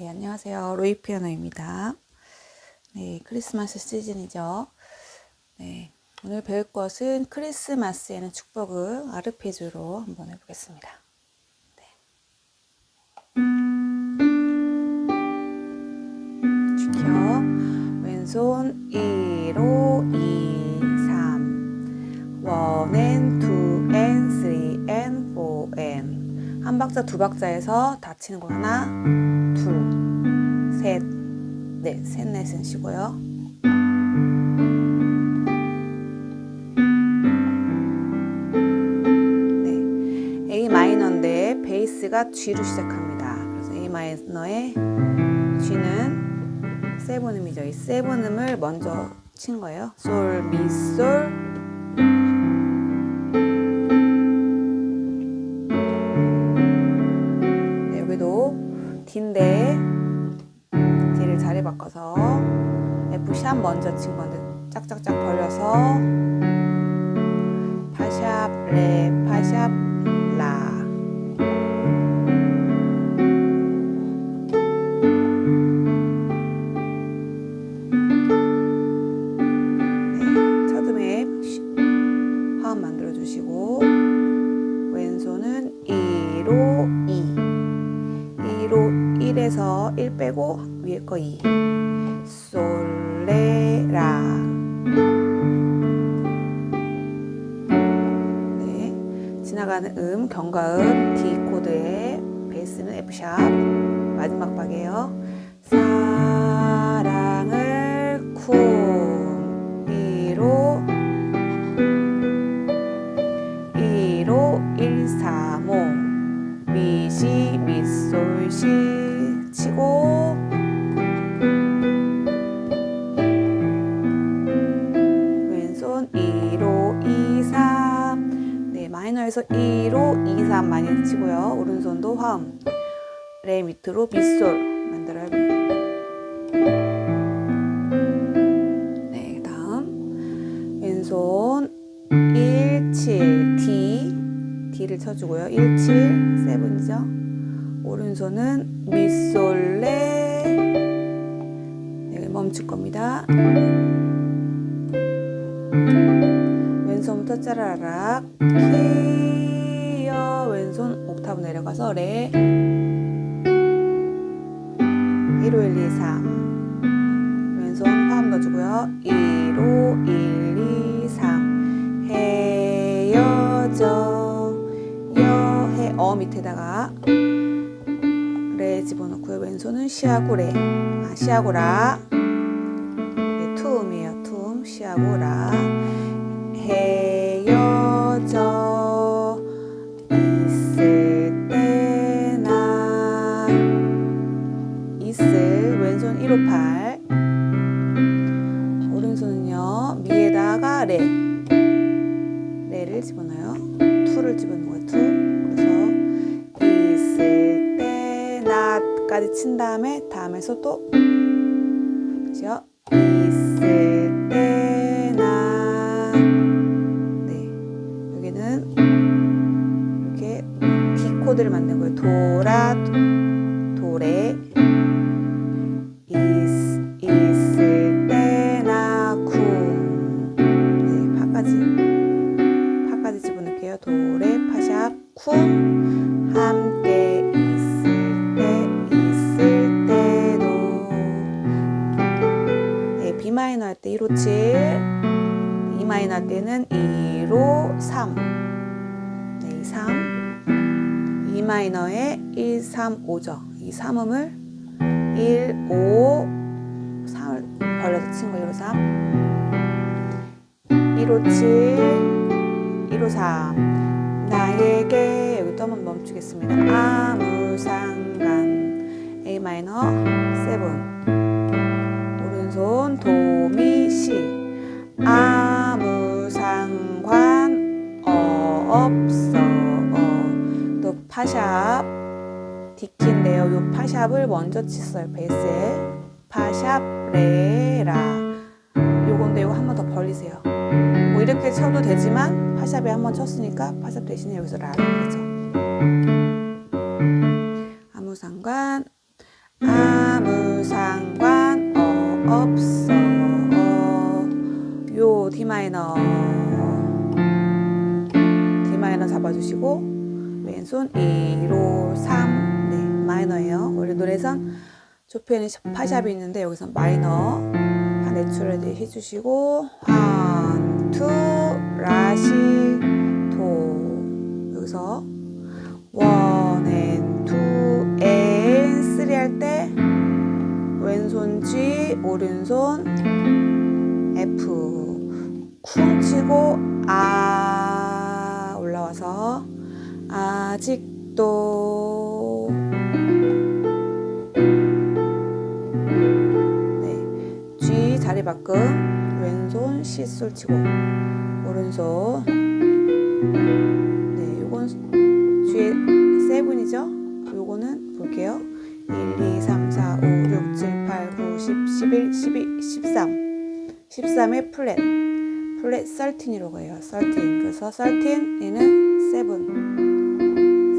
네, 안녕하세요. 로이 피아노입니다. 네, 크리스마스 시즌이죠. 네, 오늘 배울 것은 크리스마스에는 축복을 아르페지오로 한번 해보겠습니다. 네. 지켜 왼손 1, 5, 2, 3 1 and 2 and 3 and 4 and 한 박자 두 박자에서 다 치는 거 하나 둘, 셋, 넷, 셋, 넷은 쉬고요. 네, A 마이너인데 베이스가 G로 시작합니다. 그래서 A 마이너의 G는 세븐음이죠. 이 세븐음을 먼저 친 거예요. 솔, 미, 솔. 샵 먼저 친 건데 짝짝짝 벌려서 파샵 레 파샵 라 네, 첫 음에 화음 만들어 주시고 왼손은 2로 2 2로 1에서 1 빼고 위에 거 2. 솔레라. 네. 지나가는 음, 경과음 D 코드의 베이스는 F 샵. 마지막 박이에요. 3 네, 마이너에서 2로 2 3 많이 치고요. 오른손도 화음 레 밑으로 미솔 만들어요. 네, 다음 왼손 1 7 D D를 쳐주고요. 1, 7, 7이죠. 오른손은 미솔레 네, 멈출 겁니다. 짜라락 키어 왼손 옥타브 내려가서 레 1, 5, 1, 2, 3 왼손 화음 넣어주고요. 1, 5, 1, 2, 3 헤어져 여해 어 밑에다가 레 집어넣고요. 왼손은 시하고 레, 아, 시하고 라. 네, 투음이에요. 투음 시하고 라. 왼손 158 오른손은요 미에다가 레 레를 집어넣어요. 투를 집어넣는 거예요. 투. 그래서 있을 때 나까지 친 다음에 다음에서 또 그죠? 있을 3, 5죠. 이 3음을 1, 5, 3을 벌려서 친 거예요. 1, 5, 3 1호 7 1호 3 나에게 여기 또 한번 멈추겠습니다. 아무 상관. A 마이너 7 오른손 도 미 시. 아무 상관 없어. 또 파샵 디키인데요. 요 파샵을 먼저 쳤어요. 베이스에 파샵 레라 요건데 요거 한 번 더 벌리세요. 뭐 이렇게 쳐도 되지만 파샵에 한 번 쳤으니까 파샵 대신에 여기서 라를 하죠. 아무 상관 아무 상관 어, 없어 요 D 마이너 D 마이너 잡아주시고 왼손 2로 3 네, 마이너예요. 원래 노래선 조편이 파샵이 있는데 여기서 마이너 반대줄을 이제 해주시고 한, 투, 라시, 도. 여기서 원, 앤, 투, 앤, 쓰리 할 때 왼손 G, 오른손 F 쿵 치고 아 올라와서 아직 자리 바꿈 왼손 시솔 치고 오른손. 네 요건 G의 세븐이죠? 요거는 볼게요. 1, 2, 3, 4, 5, 6, 7, 8, 9, 10, 11, 12, 13 13의 플랫. 플랫 13이라고 해요. 13 그래서 13 얘는 7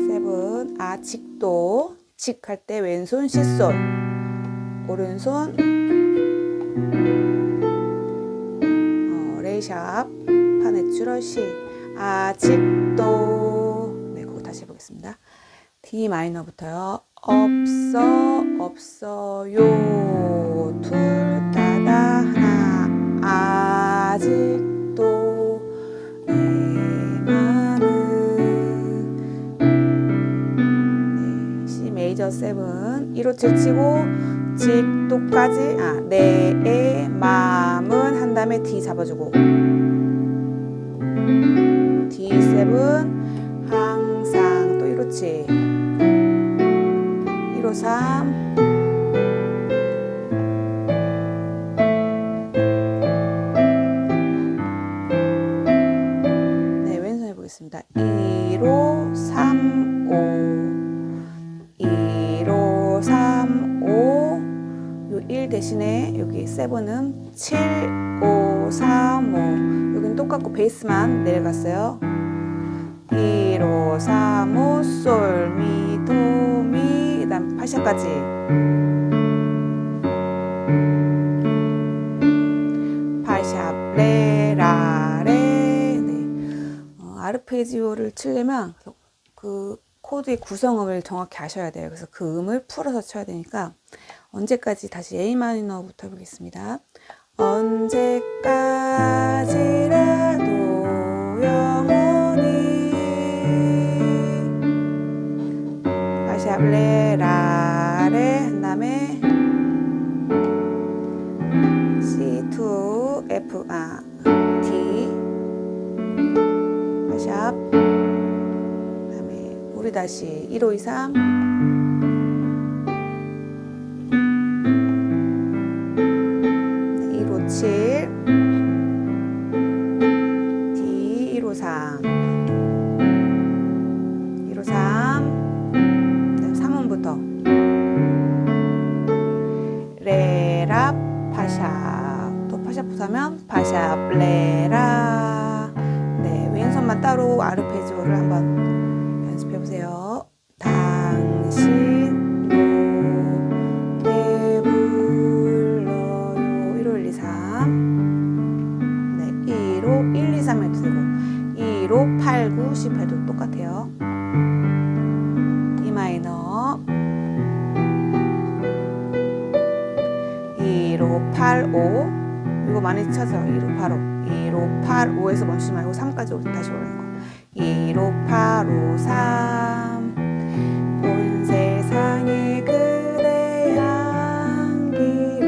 7 아직도. 직 할 때 왼손 시솔 오른손 샵 파네추럴 시 아직도 네 그거 다시 해보겠습니다. D 마이너부터요. 없어 없어요. 둘 따다 하나. 아직도 내 마음은 네, C 메이저 세븐 1호 치고 직도까지 아 내의 마음은 한 다음에 D 잡아주고. D7 항상 또 1호치 1 5요1 대신에 여기 7은 7, 5, 3, 5 여기는 똑같고 베이스만 내려갔어요. 2로 3, 5 솔, 미, 도, 미 그다음 파샤까지 파샵 레라 레 네. 어, 아르페지오를 치려면 그- 그 코드의 구성음을 정확히 아셔야 돼요. 그래서 그 음을 풀어서 쳐야 되니까 언제까지 다시 A 마이너부터 해보겠습니다. 언제까지라도 영원히 다시 할래 라레 한 다음에 C2 F 아 D 다시 앞. 다음에 우리 다시 1 5 2 3 7 D 1호 3 1호 3 그다음 3원부터. 레라 파샵 또 파샵 부사면 파샵 레라. 네 왼손만 따로 아르페지오를 한번 2로 8, 5 이거 많이 쳐서 2로 8, 5 2로 8, 5에서 멈추지 말고 3까지 올- 다시 오라는 거. 2로 8, 5, 3 온 세상에 그대 향기로.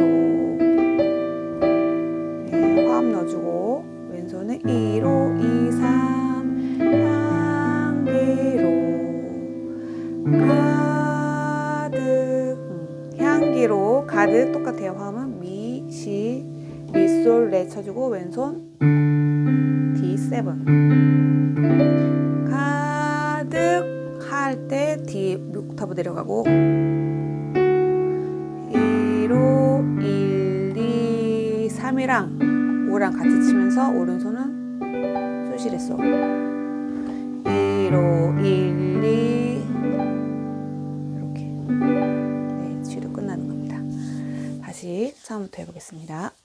네, 화음 넣어주고 왼손은 2로 2, 3 향기로. 가득 음, 향기로 가득 똑같아요 화음은 미, 시, 미, 솔, 레 쳐주고 왼손 D7 가득 할 때 D 6옥타브 내려가고. 1호 1, 2, 3이랑 5랑 같이 치면서 오른손은 소실했어. 1호 1, 다시 처음부터 해보겠습니다.